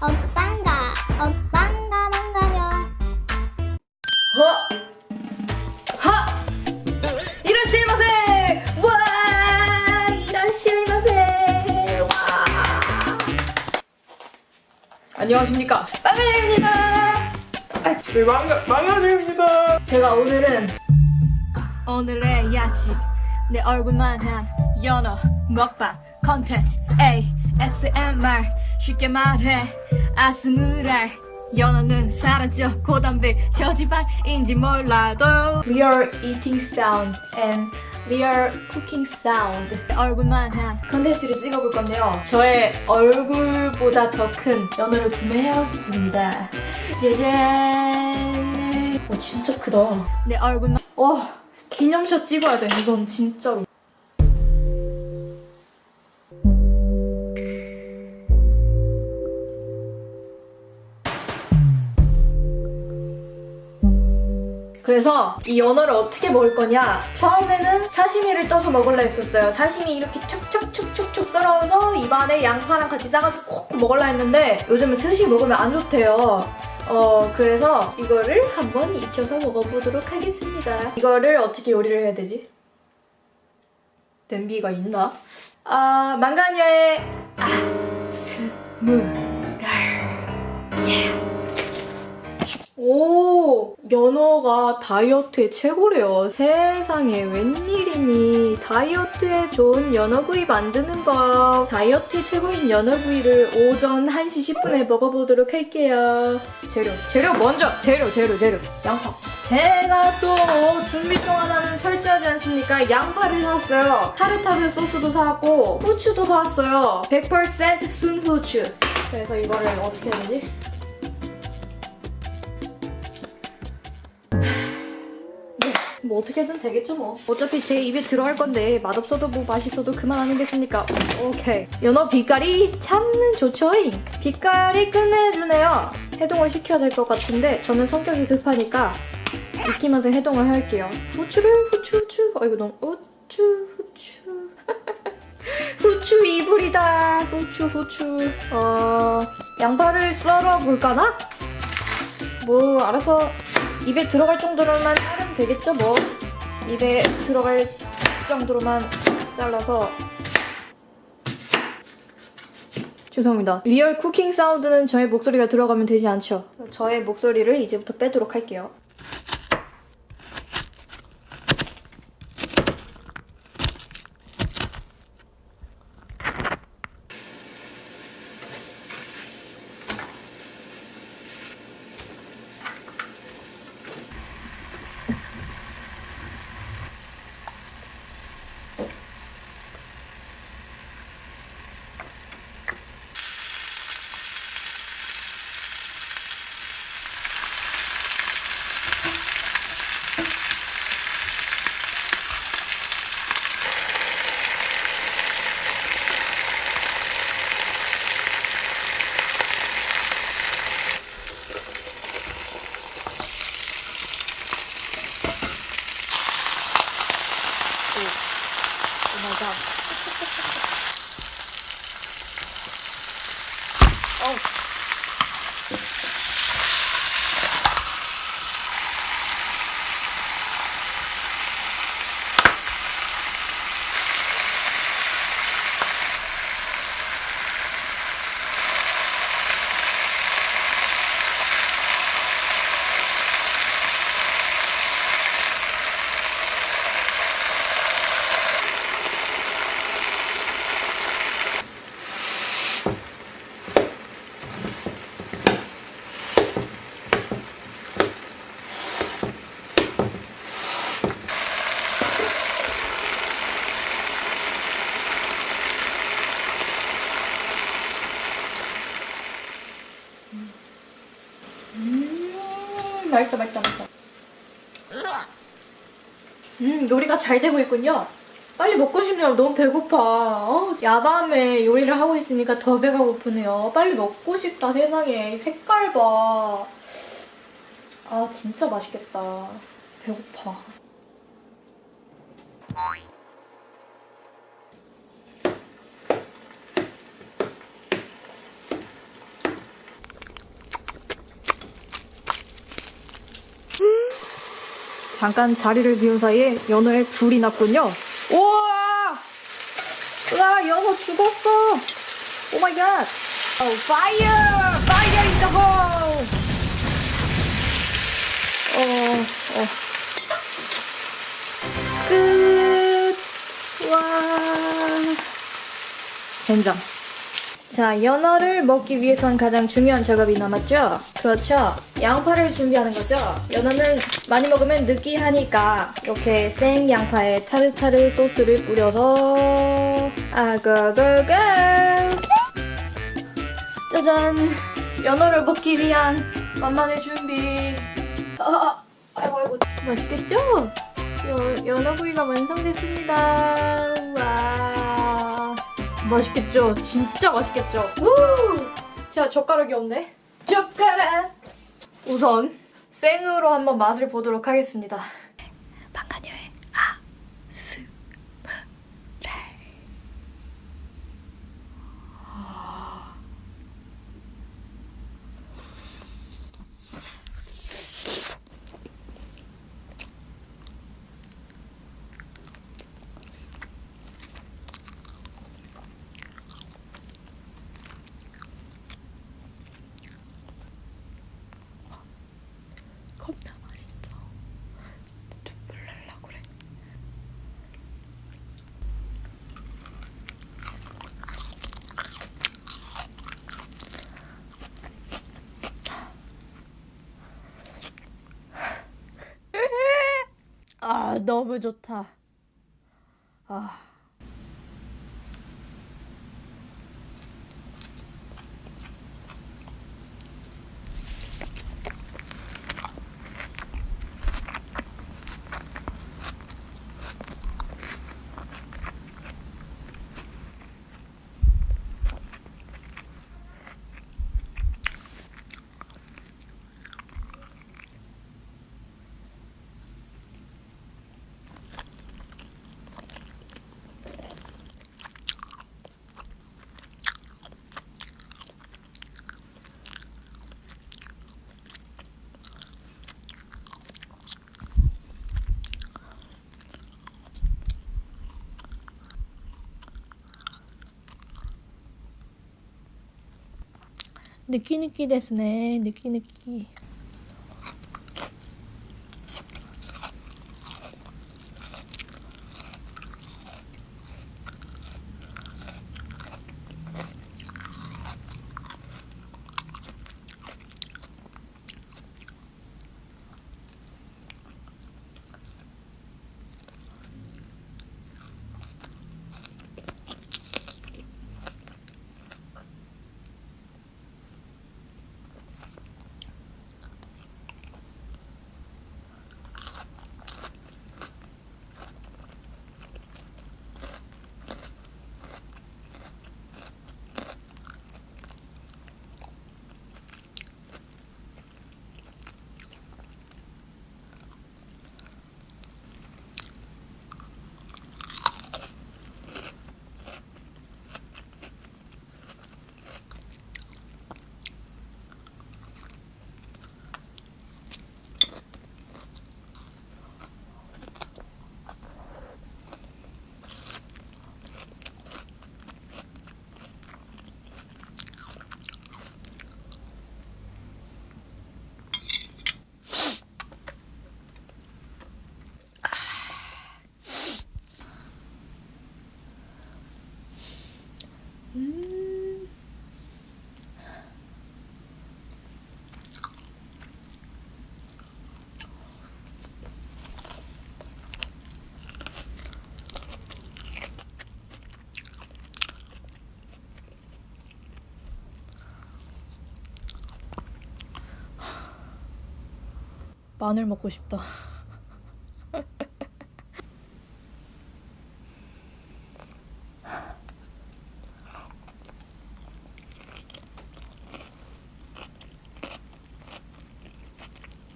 오빠인가 오빠인가 망가요 허! 하! 이라시마세! 와! 이라시마세! 와! 안녕하십니까? 빵가입니다. 네, 망가, 망가입니다. 제가 오늘은 오늘의 야식 내 얼굴만 한 연어 먹방 컨텐츠 ASMR 쉽게 말해 아스무랄. 연어는 사라져 고단백 저지방인지 몰라도. Real eating sound and real cooking sound. 얼굴만 한 컨텐츠를 찍어볼 건데요. 저의 얼굴보다 더 큰 연어를 구매해왔습니다. 짜잔. 와 진짜 크다. 내 얼굴만. 와 기념샷 찍어야 돼 이건 진짜로 그래서 이 연어를 어떻게 먹을 거냐? 처음에는 사시미를 떠서 먹으려 했었어요. 사시미 이렇게 촉촉촉촉촉 썰어서 입안에 양파랑 같이 싸가지고 콕 먹으려 했는데 요즘은 스시 먹으면 안 좋대요. 어 그래서 이거를 한번 익혀서 먹어보도록 하겠습니다. 이거를 어떻게 요리를 해야 되지? 냄비가 있나? 아 망가녀의 아스무 연어가 다이어트에 최고래요. 세상에 웬일이니. 다이어트에 좋은 연어구이 만드는 법. 다이어트에 최고인 연어구이를 오전 1시 10분에 먹어보도록 할게요. 재료, 재료 먼저! 재료, 재료, 재료. 양파. 제가 또 준비성 하나는 철저하지 않습니까? 양파를 샀어요. 타르타르 소스도 사고, 후추도 사왔어요. 100% 순후추. 그래서 이거를 어떻게 되지? 뭐 어떻게든 되겠죠 뭐. 어차피 제 입에 들어갈 건데 맛없어도 뭐 맛있어도 그만 아니겠습니까? 오케이. 연어 빛깔이 참 좋죠잉 빛깔이 끝내주네요. 해동을 시켜야 될 것 같은데 저는 성격이 급하니까 익히면서 해동을 할게요. 후추를 후추 후추. 어이구 너무 후추 후추. 후추 이불이다. 후추 후추. 어 양파를 썰어 볼까나? 뭐 알아서 입에 들어갈 정도로만 자르면 되겠죠 뭐? 입에 들어갈 정도로만 잘라서. 죄송합니다. 리얼 쿠킹 사운드는 저의 목소리가 들어가면 되지 않죠? 저의 목소리를 이제부터 빼도록 할게요 음, 요리가 잘 되고 있군요. 빨리 먹고 싶네요. 너무 배고파. 어, 야밤에 요리를 하고 있으니까 더 배가 고프네요. 빨리 먹고 싶다, 세상에. 색깔 봐. 아, 진짜 맛있겠다. 배고파. 잠깐 자리를 비운 사이에 연어에 불이 났군요. 우와! 우와, 연어 죽었어! 오 마이 갓! 오, 파이어! 파이어 인 더 홀! 어, 어. 끝! 와. 젠장. 자, 연어를 먹기 위해선 가장 중요한 작업이 남았죠? 그렇죠. 양파를 준비하는 거죠. 연어는 많이 먹으면 느끼하니까 이렇게 생 양파에 타르타르 소스를 뿌려서 아고고고 짜잔 연어를 먹기 위한 만만의 준비 아, 아, 아이고 아이고 맛있겠죠? 여, 연어 구이가 완성됐습니다 와 맛있겠죠? 진짜 맛있겠죠? 우! 제가 젓가락이 없네. 젓가락! 우선 생으로 한번 맛을 보도록 하겠습니다. 망가녀의 아, 스, 무, 랄. 겁나 맛있어. 눈물 날라 그래. 아 너무 좋다. 아. 느끼느끼 됐네. 느끼느 끼. 마늘 먹고 싶다.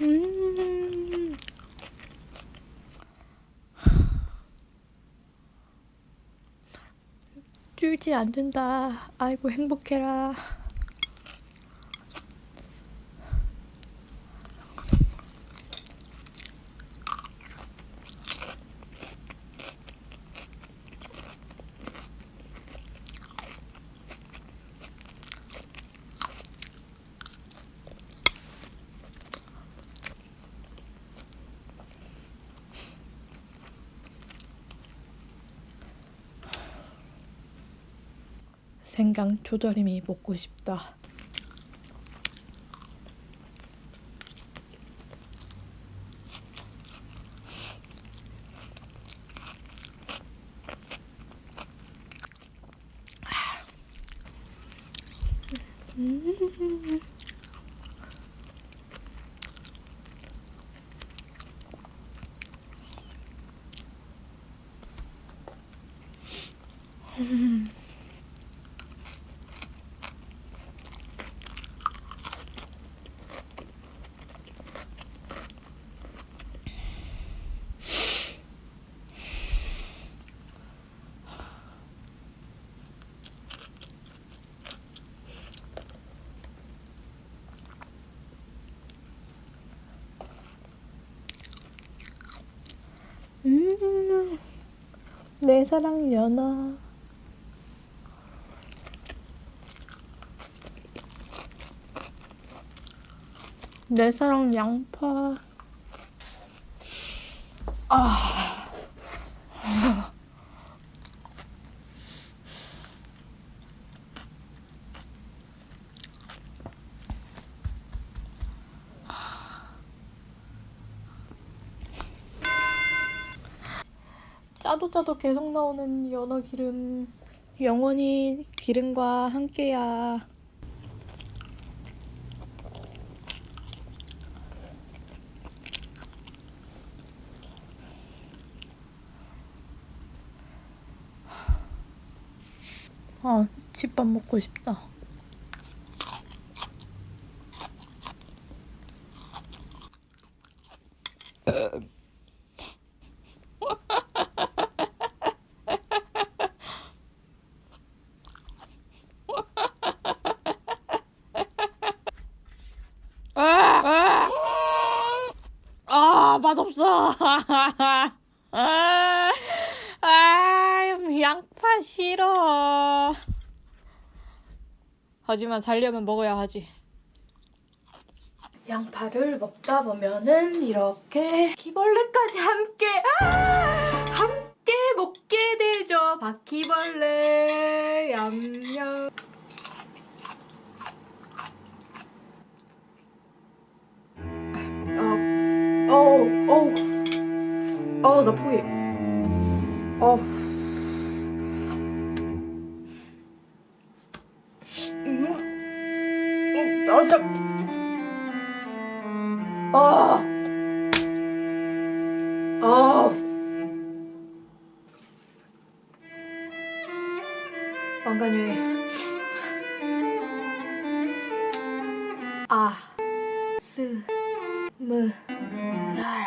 음. 줄지 않는다. 아이고 행복해라. 생강 조절임이 먹고 싶다. 음, 내 사랑 연어. 내 사랑 양파. 짜도 짜도 계속 나오는 연어 기름. 영원히 기름과 함께야. 아, 집밥 먹고 싶다. 아, 맛없어. 아, 아, 양파 싫어. 하지만 살려면 먹어야 하지. 양파를 먹다 보면은 이렇게 바퀴벌레까지 함께 아! 함께 먹게 되죠. 바퀴벌레 얌얌. 어, 어우, 어우, 어우, 나 포기. 어. 참. 아, 아. 왕관유의 아, 스, 무, 랄.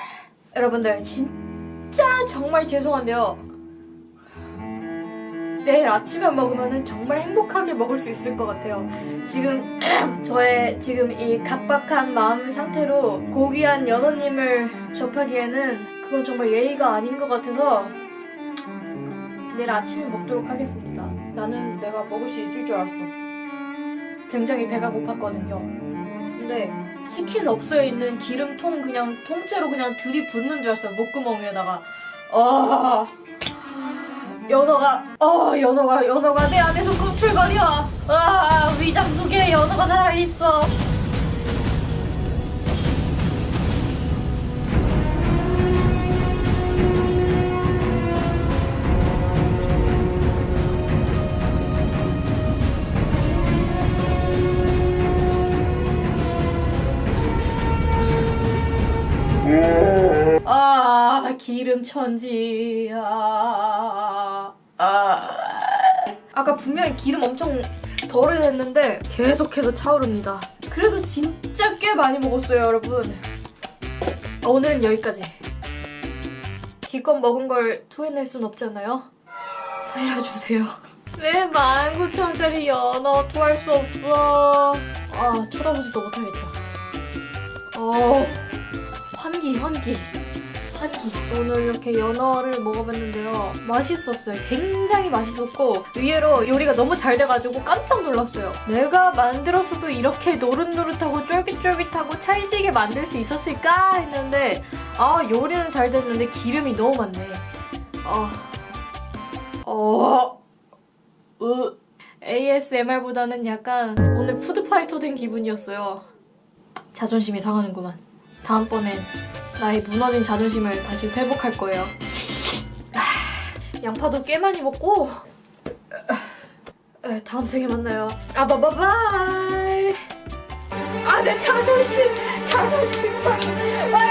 여러분들 진짜 정말 죄송한데요. 내일 아침에 먹으면 정말 행복하게 먹을 수 있을 것 같아요. 지금 저의 지금 이 각박한 마음 상태로 고귀한 연어님을 접하기에는 그건 정말 예의가 아닌 것 같아서 내일 아침에 먹도록 하겠습니다. 나는 내가 먹을 수 있을 줄 알았어. 굉장히 배가 고팠거든요. 근데 치킨 업소에 있는 기름통 그냥 통째로 그냥 들이붓는 줄 알았어요. 목구멍에다가. 아 연어가 어 연어가 연어가 내 안에서 꿈틀거려. 아 위장 속에 연어가 살아 있어. 아 기름 천지 아, 아. 아까 분명히 기름 엄청 덜어냈는데 계속해서 차오릅니다. 그래도 진짜 꽤 많이 먹었어요 여러분. 오늘은 여기까지. 기껏 먹은 걸 토해낼 순 없잖아요? 살려주세요. 내 19,000원짜리 연어 토할 수 없어? 아 쳐다보지도 못하겠다. 어 환기 환기 환기. 오늘 이렇게 연어를 먹어봤는데요. 맛있었어요. 굉장히 맛있었고 의외로 요리가 너무 잘 돼가지고 깜짝 놀랐어요. 내가 만들었어도 이렇게 노릇노릇하고 쫄깃쫄깃하고 찰지게 만들 수 있었을까 했는데 아 요리는 잘 됐는데 기름이 너무 많네. 아 어, 으. ASMR보다는 약간 오늘 푸드파이터 된 기분이었어요. 자존심이 상하는구만. 다음번엔 나의 무너진 자존심을 다시 회복할 거예요. 아, 양파도 꽤 많이 먹고 에, 다음 생에 만나요. 아, 바바바이. 아, 내 자존심, 자존심 상. 아!